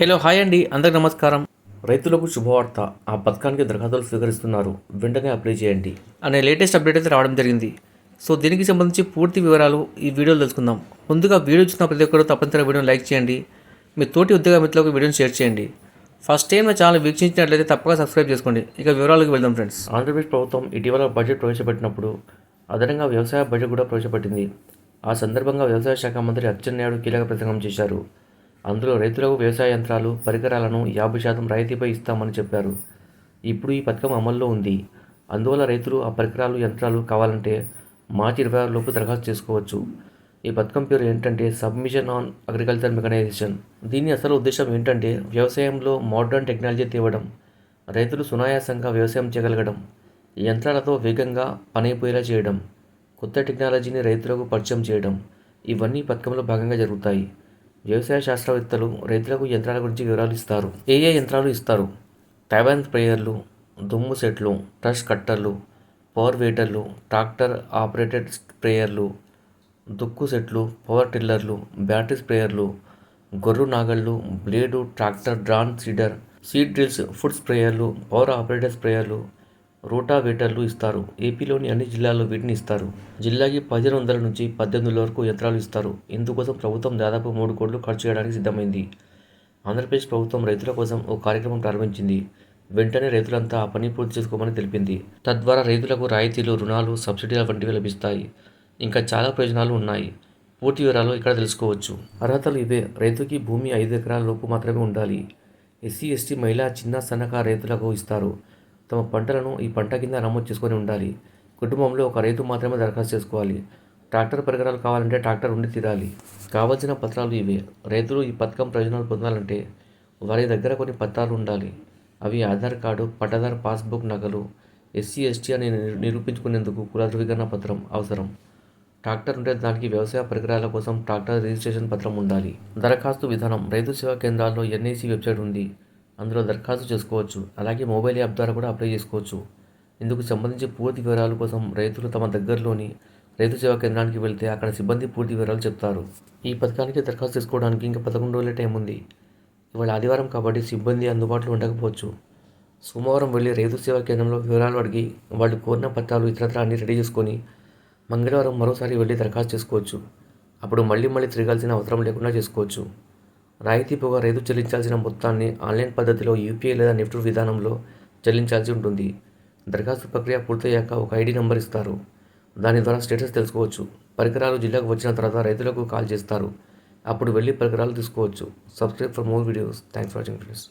Hello hi అండి. అందరికి నమస్కారం. రైతులకు శుభవార్త. ఆ పథకానికి దరఖాస్తులు స్వీకరిస్తున్నారు. వెంటనే అప్లై చేయండి అనే లేటెస్ట్ అప్డేట్ అయితే రావడం జరిగింది. సో దీనికి సంబంధించి పూర్తి వివరాలు ఈ వీడియోలో తెలుసుకుందాం. ముందుగా వీడియో చూసిన ప్రతి ఒక్కరు తప్పనిసరిగా వీడియోని లైక్ చేయండి. మీ తోటి ఉద్యోగ మిత్రులకు వీడియోని షేర్ చేయండి. ఫస్ట్ టైం నా ఛానల్ వీక్షించినట్లయితే తప్పక సబ్స్క్రైబ్ చేసుకోండి. ఇక వివరాలకు వెళ్దాం ఫ్రెండ్స్. ఆంధ్రప్రదేశ్ ప్రభుత్వం ఇటీవల బడ్జెట్ ప్రవేశపెట్టినప్పుడు అదనంగా వ్యవసాయ బడ్జెట్ కూడా ప్రవేశపెట్టింది. ఆ సందర్భంగా వ్యవసాయ శాఖ మంత్రి అచ్చెన్నాయుడు కీలక ప్రసంగం చేశారు. అందులో రైతులకు వ్యవసాయ యంత్రాలు పరికరాలను యాభై శాతం రాయితీపై ఇస్తామని చెప్పారు. ఇప్పుడు ఈ పథకం అమల్లో ఉంది. అందువల్ల రైతులు ఆ పరికరాలు యంత్రాలు కావాలంటే మార్చి ఇరవై ఆరులోపు దరఖాస్తు చేసుకోవచ్చు. ఈ పథకం పేరు ఏంటంటే సబ్మిషన్ ఆన్ అగ్రికల్చర్ మెకనైజేషన్. దీని అసలు ఉద్దేశం ఏంటంటే వ్యవసాయంలో మోడర్న్ టెక్నాలజీ తేవడం రైతులు సునాయాసంగా వ్యవసాయం చేయగలగడం ఈ యంత్రాలతో వేగంగా పనైపోయేలా చేయడం కొత్త టెక్నాలజీని రైతులకు పరిచయం చేయడం ఇవన్నీ పథకంలో భాగంగా జరుగుతాయి. వ్యవసాయ శాస్త్రవేత్తలు రైతులకు యంత్రాల గురించి వివరాలు ఇస్తారు. ఏ ఏ యంత్రాలు ఇస్తారు? టైవాన్ స్ప్రేయర్లు దుమ్ము సెట్లు టచ్ కట్టర్లు పవర్ వేటర్లు ట్రాక్టర్ ఆపరేటెడ్ స్ప్రేయర్లు దుక్కు సెట్లు పవర్ టిల్లర్లు బ్యాటరీ స్ప్రేయర్లు గొర్రు నాగళ్ళు blade tractor drawn seeder seed drills foot స్ప్రేయర్లు పవర్ ఆపరేటెడ్ స్ప్రేయర్లు రోటావేటర్లు ఇస్తారు. ఏపీలోని అన్ని జిల్లాల్లో వీటిని ఇస్తారు. జిల్లాకి పదిహేను వందల నుంచి పద్దెనిమిది వందల వరకు యంత్రాలు ఇస్తారు. ఇందుకోసం ప్రభుత్వం దాదాపు మూడు కోట్లు ఖర్చు చేయడానికి సిద్ధమైంది. ఆంధ్రప్రదేశ్ ప్రభుత్వం రైతుల కోసం ఓ కార్యక్రమం ప్రారంభించింది. వెంటనే రైతులంతా ఆ పని పూర్తి చేసుకోమని తెలిపింది. తద్వారా రైతులకు రాయితీలు రుణాలు సబ్సిడీల వంటివి లభిస్తాయి. ఇంకా చాలా ప్రయోజనాలు ఉన్నాయి. పూర్తి వివరాలు ఇక్కడ తెలుసుకోవచ్చు. అర్హతలు ఇవే. రైతుకి భూమి ఐదు ఎకరాల లోపు మాత్రమే ఉండాలి. ఎస్సీ ఎస్టీ మహిళా చిన్న సన్నకారు రైతులకు ఇస్తారు. తమ పంటలను ఈ పంట కింద నమోదు చేసుకొని ఉండాలి. కుటుంబంలో ఒక రైతు మాత్రమే దరఖాస్తు చేసుకోవాలి. ట్రాక్టర్ పరికరాలు కావాలంటే ట్రాక్టర్ ఉండి తీరాలి. కావాల్సిన పత్రాలు ఇవే. రైతులు ఈ పథకం ప్రయోజనాలు పొందాలంటే వారి దగ్గర కొన్ని పత్రాలు ఉండాలి. అవి ఆధార్ కార్డు పట్టదారు పాస్బుక్ నగలు ఎస్సీ ఎస్టీ అని నిరూపించుకునేందుకు కుల ధృవీకరణ పత్రం అవసరం. ట్రాక్టర్ ఉంటే దానికి వ్యవసాయ పరికరాల కోసం ట్రాక్టర్ రిజిస్ట్రేషన్ పత్రం ఉండాలి. దరఖాస్తు విధానం రైతు సేవా కేంద్రాల్లో ఎన్ఐసి వెబ్సైట్ ఉంది. అందులో దరఖాస్తు చేసుకోవచ్చు. అలాగే మొబైల్ యాప్ ద్వారా కూడా అప్లై చేసుకోవచ్చు. ఇందుకు సంబంధించి పూర్తి వివరాల కోసం రైతులు తమ దగ్గరలోని రైతు సేవా కేంద్రానికి వెళ్తే అక్కడ సిబ్బంది పూర్తి వివరాలు చెప్తారు. ఈ పథకానికి దరఖాస్తు చేసుకోవడానికి ఇంకా పదకొండు రోజుల టైం ఉంది. ఇవాళ ఆదివారం కాబట్టి సిబ్బంది అందుబాటులో ఉండకపోవచ్చు. సోమవారం వెళ్ళి రైతు సేవా కేంద్రంలో వివరాలు అడిగి వాళ్ళు కోరిన పత్రాలు ఇతరత్ర అన్ని రెడీ చేసుకొని మంగళవారం మరోసారి వెళ్ళి దరఖాస్తు చేసుకోవచ్చు. అప్పుడు మళ్ళీ మళ్ళీ తిరగాల్సిన అవసరం లేకుండా చేసుకోవచ్చు. రాయితీ పోగా రైతు చెల్లించాల్సిన మొత్తాన్ని ఆన్లైన్ పద్ధతిలో యూపీఐ లేదా నెఫ్ట్ విధానంలో చెల్లించాల్సి ఉంటుంది. దరఖాస్తు ప్రక్రియ పూర్తయ్యాక ఒక ఐడి నెంబర్ ఇస్తారు. దాని ద్వారా స్టేటస్ తెలుసుకోవచ్చు. పరికరాలు జిల్లాకు వచ్చిన తర్వాత రైతులకు కాల్ చేస్తారు. అప్పుడు వెళ్ళి పరికరాలు తీసుకోవచ్చు. Subscribe for more videos. Thanks for watching friends.